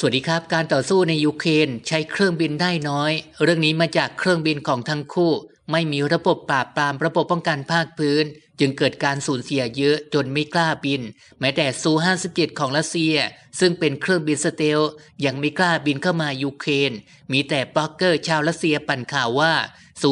สวัสดีครับ การต่อสู้ในยูเครนใช้เครื่องบินได้น้อย เรื่องนี้มาจากเครื่องบินของทั้งคู่ ไม่มีระบบปราบปรามระบบป้องกันภาคพื้น จึงเกิดการสูญเสียเยอะจนไม่กล้าบิน แม้แต่ซู57ของรัสเซีย ซึ่งเป็นเครื่องบินสเตลยังไม่กล้าบินเข้ามายูเครน มีแต่บล็อกเกอร์ชาวรัสเซียปั่นข่าวว่าซู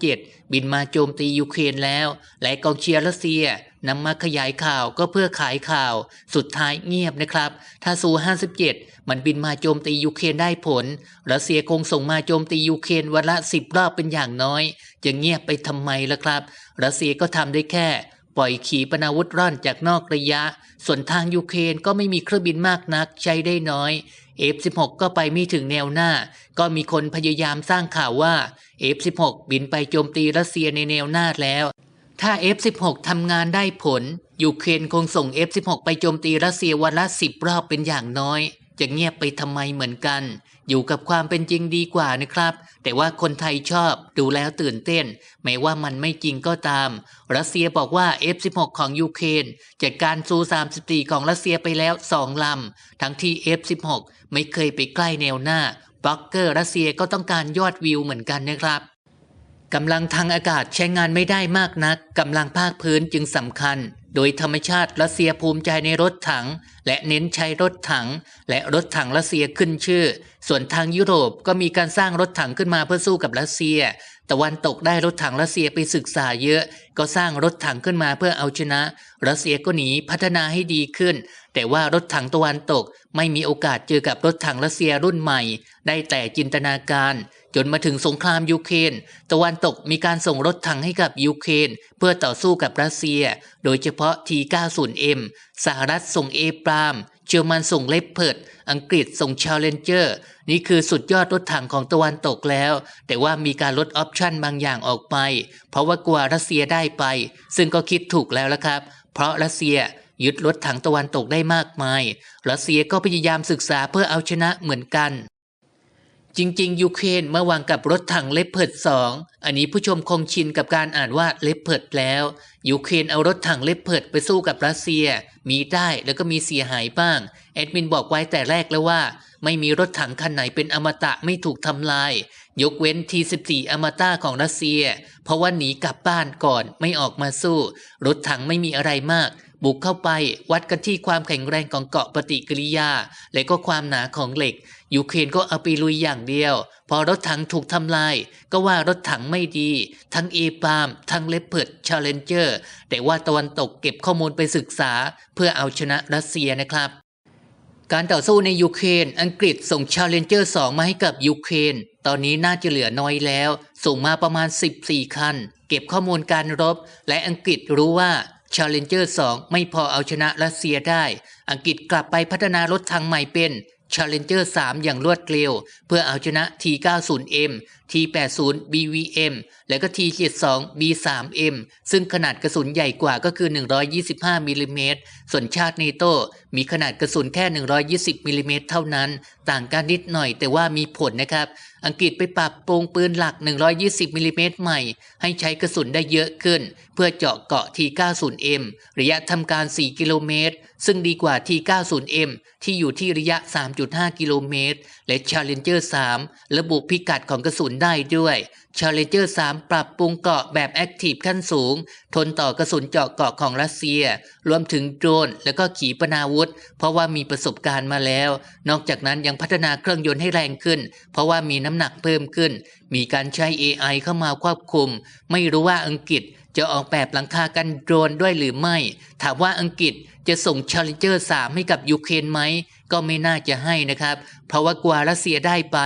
57บินมาโจมตียูเครนแล้ว และกองเชียร์รัสเซีย นำมาขยายข่าวก็เพื่อขายข่าว สุดท้ายเงียบนะครับ ถ้าซู 57 มันบินมาโจมตียูเครนได้ผล รัสเซียคงส่งมาโจมตียูเครนวันละสิบรอบเป็นอย่างน้อย จะเงียบไปทำไมล่ะครับ รัสเซียก็ทำได้แค่ปล่อยขีปนาวุธร่อนจากนอกระยะ ส่วนทางยูเครนก็ไม่มีเครื่องบินมากนักใช้ได้น้อย F16 ก็ไปไม่ถึงแนวหน้า ก็มีคนพยายามสร้างข่าวว่า F16 บินไปโจมตีรัสเซียในแนวหน้าแล้ว ถ้า F16 ทำงานได้ผล ยูเครนคงส่ง F16 ไปโจมตีรัสเซียวันละสิบรอบเป็นอย่างน้อย จะเงียบไปทำไมเหมือนกัน อยู่กับความเป็นจริงดีกว่านะครับ แต่ว่าคนไทยชอบดูแล้วตื่นเต้น แม้ว่ามันไม่จริงก็ตาม รัสเซียบอกว่า F16 ของยูเครนจัดการซู 34 ของรัสเซียไปแล้ว2ลำ ทั้งที่ F16 ไม่เคยไปใกล้แนวหน้าบล็อกเกอร์รัสเซียก็ต้องการยอดวิวเหมือนกันนะครับ กำลังทางอากาศใช้งานไม่ได้มากนักกำลังภาคพื้นจึงสำคัญ โดยธรรมชาติรัสเซียภูมิใจในรถถัง และเน้นใช้รถถัง และรถถังรัสเซียขึ้นชื่อ ส่วนทางยุโรปก็มีการสร้างรถถังขึ้นมาเพื่อสู้กับรัสเซีย ตะวันตกได้รถถังรัสเซียไปศึกษาเยอะ ก็สร้างรถถังขึ้นมาเพื่อเอาชนะ รัสเซียก็หนีพัฒนาให้ดีขึ้น แต่ว่ารถถังตะวันตกไม่มีโอกาสเจอกับรถถังรัสเซียรุ่นใหม่ ได้แต่จินตนาการ จนมาถึงสงครามยูเครนตะวันตกมีการส่งรถถังให้กับยูเครนเพื่อต่อสู้กับรัสเซีย โดยเฉพาะ T90M สหรัฐส่งเอปรามเยอรมันส่งเลปเพิร์ดอังกฤษส่งชาเลนเจอร์นี่คือสุดยอดรถถังของตะวันตกแล้ว แต่ว่ามีการลดออปชั่นบางอย่างออกไป เพราะว่ากลัวรัสเซียได้ไป ซึ่งก็คิดถูกแล้วละครับ เพราะรัสเซียยึดรถถังตะวันตกได้มากมาย รัสเซียก็พยายามศึกษาเพื่อเอาชนะเหมือนกัน จริง ๆ ยูเครนเมื่อวางกับรถถังเลปเพิร์ดสองอันนี้ผู้ชมคงชินกับการอ่านว่าเลปเพิร์ดแล้ว ยูเครนเอารถถังเลปเพิร์ดไปสู้กับรัสเซีย มีได้แล้วก็มีเสียหายบ้าง แอดมินบอกไว้แต่แรกแล้วว่า ไม่มีรถถังคันไหนเป็นอมตะไม่ถูกทำลาย ยกเว้นที14อมตะของรัสเซีย เพราะว่าหนีกลับบ้านก่อนไม่ออกมาสู้ รถถังไม่มีอะไรมาก บุกเข้าไปวัดกันที่ความแข็งแรงของเกาะปฏิกิริยา และก็ความหนาของเหล็ก ยูเครนก็เอาไปลุยอย่างเดียว พอรถถังถูกทำลาย ก็ว่ารถถังไม่ดี ทั้งเอปาม ทั้งเลปเพิดชาเลนเจอร์แต่ว่าตะวันตกเก็บข้อมูลไปศึกษา เพื่อเอาชนะรัสเซียนะครับการต่อสู้ในยูเครน อังกฤษส่ง Challenger 2 มาให้กับยูเครน ตอนนี้น่าจะเหลือน้อยแล้ว ส่งมาประมาณ 14 คัน เก็บข้อมูลการรบ และอังกฤษรู้ว่า ชาเลนเจอร์2ไม่พอเอาชนะรัสเซียได้ อังกฤษกลับไปพัฒนารถทางใหม่เป็น Challenger 3 อย่างรวดเร็ว เพื่อเอาชนะ T90M T80 BVM และก็ T72 B3M ซึ่งขนาดกระสุนใหญ่กว่าก็คือ 125มิลลิเมตรส่วนชาติเนโตมีขนาดกระสุนแค่ 120มิลลิเมตรเท่านั้น ต่างกันนิดหน่อยแต่ว่ามีผลนะครับ อังกฤษไปปรับปรุงปืนหลัก 120มิลลิเมตรใหม่ ให้ใช้กระสุนได้เยอะขึ้น เพื่อเจาะเกาะ T90M ระยะทำการ 4 กิโลเมตร ซึ่งดีกว่า T90M ที่อยู่ที่ระยะ 3.5 กิโลเมตร และ Challenger 3 ระบุพิกัดของกระสุนได้ด้วย Challenger 3 ปรับปรุงเกาะแบบ Active ขั้นสูง ทนต่อกระสุนเจาะเกาะของรัสเซีย รวมถึงโดรนและก็ขีปนาวุธ เพราะว่ามีประสบการณ์มาแล้ว นอกจากนั้นยังพัฒนาเครื่องยนต์ให้แรงขึ้น เพราะว่ามีน้ำหนักเพิ่มขึ้น มีการใช้ AI เข้ามาควบคุม ไม่รู้ว่าอังกฤษจะออกแบบหลังคากันโดรนด้วยหรือไม่ ถามว่าอังกฤษจะส่ง Challenger 3 ให้กับยูเครนไหม ก็ไม่น่าจะให้นะครับ เพราะว่ากว่ารัสเซียได้ไป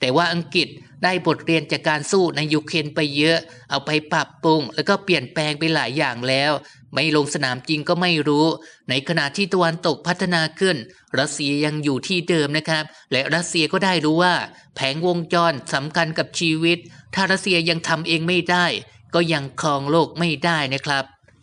แต่ว่าอังกฤษ ได้บทเรียนจากการสู้ในยูเครนไปเยอะ เอาไปปรับปรุง แล้วก็เปลี่ยนแปลงไปหลายอย่างแล้ว ไม่ลงสนามจริงก็ไม่รู้ ในขณะที่ตะวันตกพัฒนาขึ้น รัสเซียยังอยู่ที่เดิมนะครับ และรัสเซียก็ได้รู้ว่า แผงวงจรสำคัญกับชีวิต ถ้ารัสเซียยังทำเองไม่ได้ ก็ยังครองโลกไม่ได้นะครับ